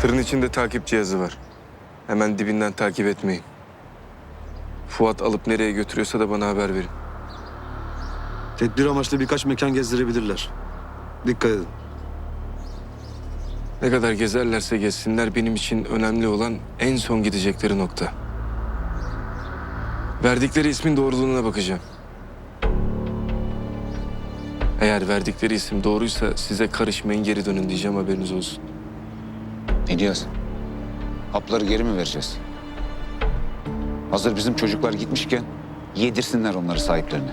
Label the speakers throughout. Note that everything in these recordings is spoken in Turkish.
Speaker 1: Tırın içinde takip cihazı var. Hemen dibinden takip etmeyin. Fuat alıp nereye götürüyorsa da bana haber verin.
Speaker 2: Tedbir amaçlı birkaç mekan gezdirebilirler. Dikkat edin.
Speaker 1: Ne kadar gezerlerse gezsinler benim için önemli olan en son gidecekleri nokta. Verdikleri ismin doğruluğuna bakacağım. Eğer verdikleri isim doğruysa size karışmayın geri dönün diyeceğim haberiniz olsun.
Speaker 3: İlyas, hapları geri mi vereceğiz? Hazır bizim çocuklar gitmişken yedirsinler onları sahiplerine.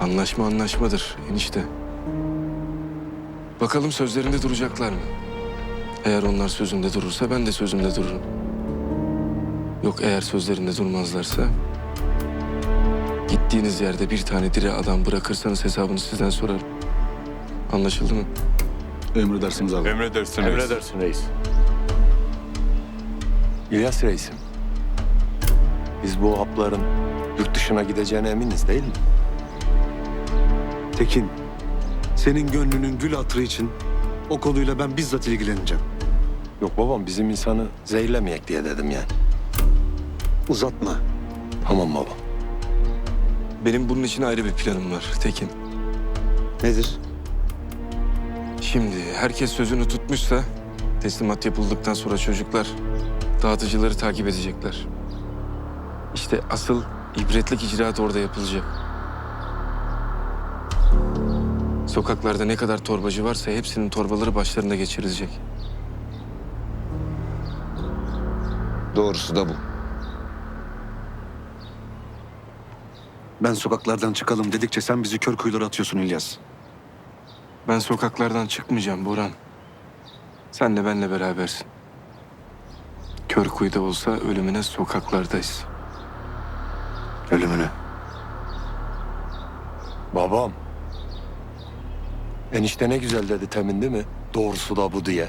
Speaker 1: Anlaşma anlaşmadır enişte. Bakalım sözlerinde duracaklar mı? Eğer onlar sözünde durursa ben de sözümde dururum. Yok eğer sözlerinde durmazlarsa... ...gittiğiniz yerde bir tane diri adam bırakırsanız hesabını sizden sorarım. Anlaşıldı mı?
Speaker 2: Emredersiniz abi.
Speaker 4: Emredersin reis.
Speaker 5: Emredersin reis. İlyas reisim. Biz bu hapların yurt dışına gideceğine eminiz değil mi?
Speaker 2: Tekin, senin gönlünün gül hatırı için o konuyla ben bizzat ilgileneceğim.
Speaker 5: Yok babam bizim insanı zehirlemeyek diye dedim yani.
Speaker 2: Uzatma.
Speaker 5: Tamam baba.
Speaker 1: Benim bunun için ayrı bir planım var Tekin.
Speaker 2: Nedir?
Speaker 1: Şimdi herkes sözünü tutmuşsa... ...teslimat yapıldıktan sonra çocuklar... ...dağıtıcıları takip edecekler. İşte asıl ibretlik icraat orada yapılacak. Sokaklarda ne kadar torbacı varsa hepsinin torbaları başlarında geçirilecek.
Speaker 3: Doğrusu da bu.
Speaker 2: Ben sokaklardan çıkalım dedikçe sen bizi kör kuyulara atıyorsun İlyas.
Speaker 1: Ben sokaklardan çıkmayacağım Burhan. Senle benle berabersin. Kör kuyuda olsa ölümüne sokaklardayız.
Speaker 2: Ölümünü.
Speaker 5: Babam. Enişte ne güzel dedi temin değil mi? Doğrusu da bu diye.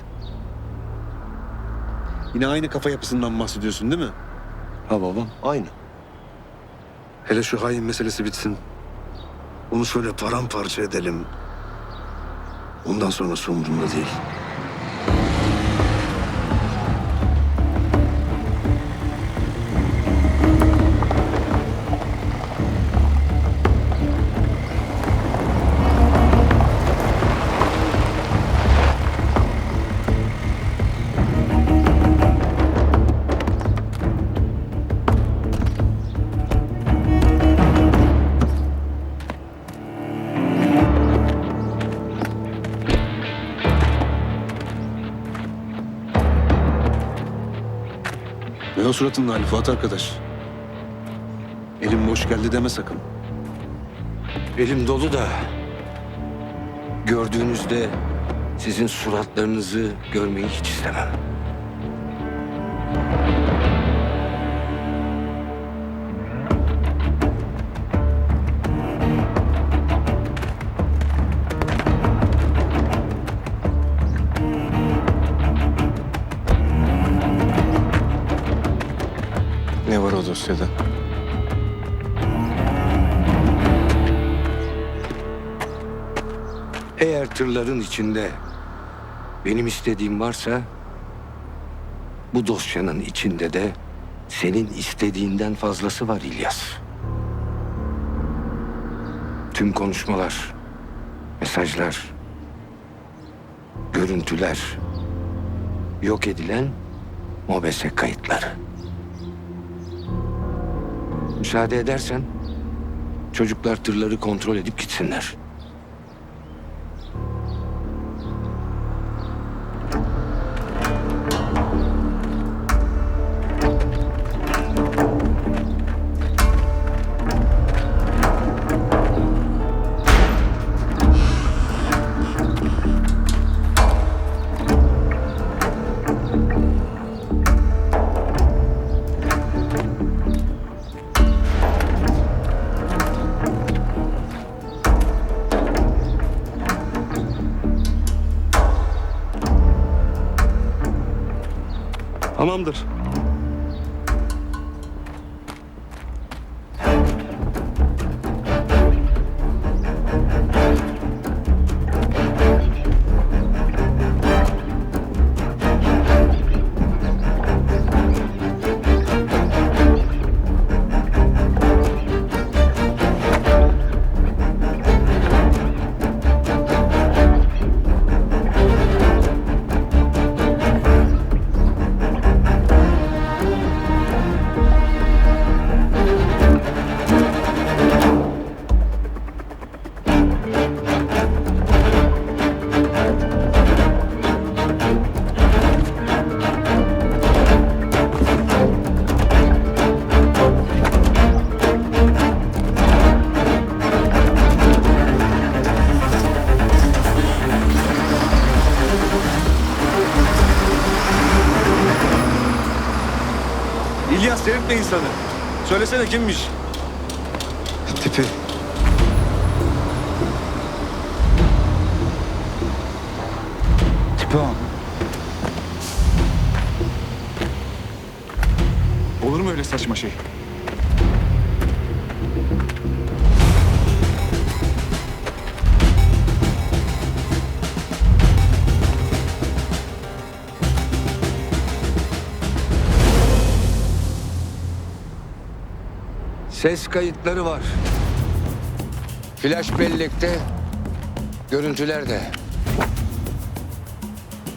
Speaker 2: Yine aynı kafa yapısından bahsediyorsun değil mi?
Speaker 5: Ha babam aynı.
Speaker 2: Hele şu hain meselesi bitsin. Onu şöyle paramparça edelim. Ondan sonrası umurumda değil. Ne o suratın hali Fuat arkadaş? Elim boş geldi deme sakın.
Speaker 6: Elim dolu da gördüğünüzde sizin suratlarınızı görmeyi hiç istemem.
Speaker 1: Dosyada?
Speaker 6: Eğer tırların içinde benim istediğim varsa bu dosyanın içinde de senin istediğinden fazlası var İlyas. Tüm konuşmalar, mesajlar, görüntüler, yok edilen mobese kayıtları. Müsaade edersen çocuklar tırları kontrol edip gitsinler.
Speaker 2: Tamamdır. İnsanı. Söylesene kimmiş?
Speaker 6: Tipi.
Speaker 3: Tipi o.
Speaker 4: Olur mu öyle saçma şey?
Speaker 6: Ses kayıtları var. Flash bellekte, görüntüler de.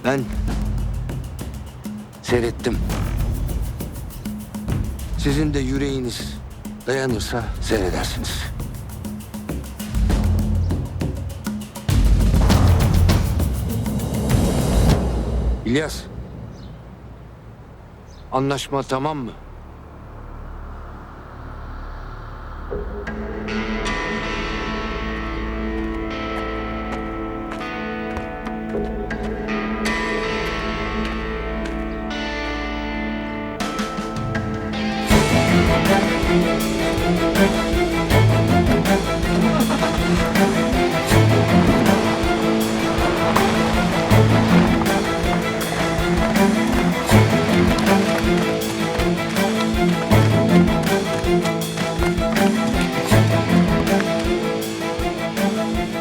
Speaker 6: Ben seyrettim. Sizin de yüreğiniz dayanırsa seyredersiniz. İlyas. Anlaşma tamam mı?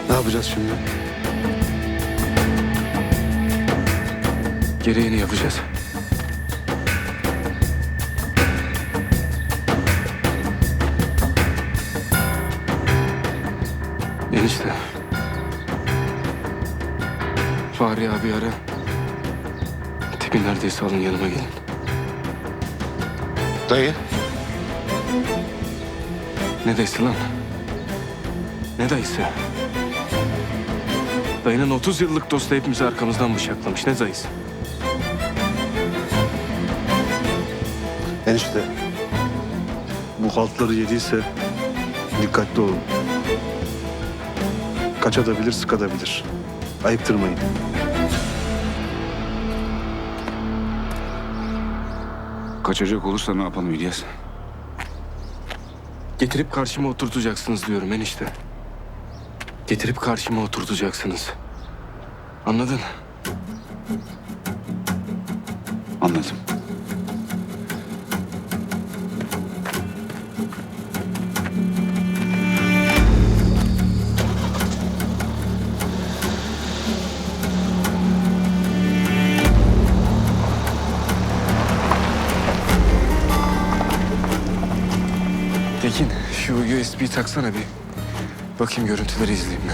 Speaker 2: Ne yapacağız şimdi?
Speaker 1: Gereğini yapacağız. Enişte. Fahri abi ara. Tipi neredeyse alın yanıma gelin.
Speaker 3: Dayı.
Speaker 1: Ne dayısı lan? Ne dayısı? Dayının 30 yıllık dostu hepimizi arkamızdan bıçaklamış. Ne dayısı?
Speaker 2: Enişte. Bu haltları yediyse dikkatli olun. Kaçabilir, sıkabilir. Ayıptırmayın.
Speaker 3: Kaçacak olursa ne yapalım İlyas?
Speaker 1: Getirip karşıma oturtacaksınız diyorum enişte. Getirip karşıma oturtacaksınız. Anladın?
Speaker 3: Anladım.
Speaker 1: Tekin şu USB taksana bir. Bakayım görüntüleri izleyeyim mi?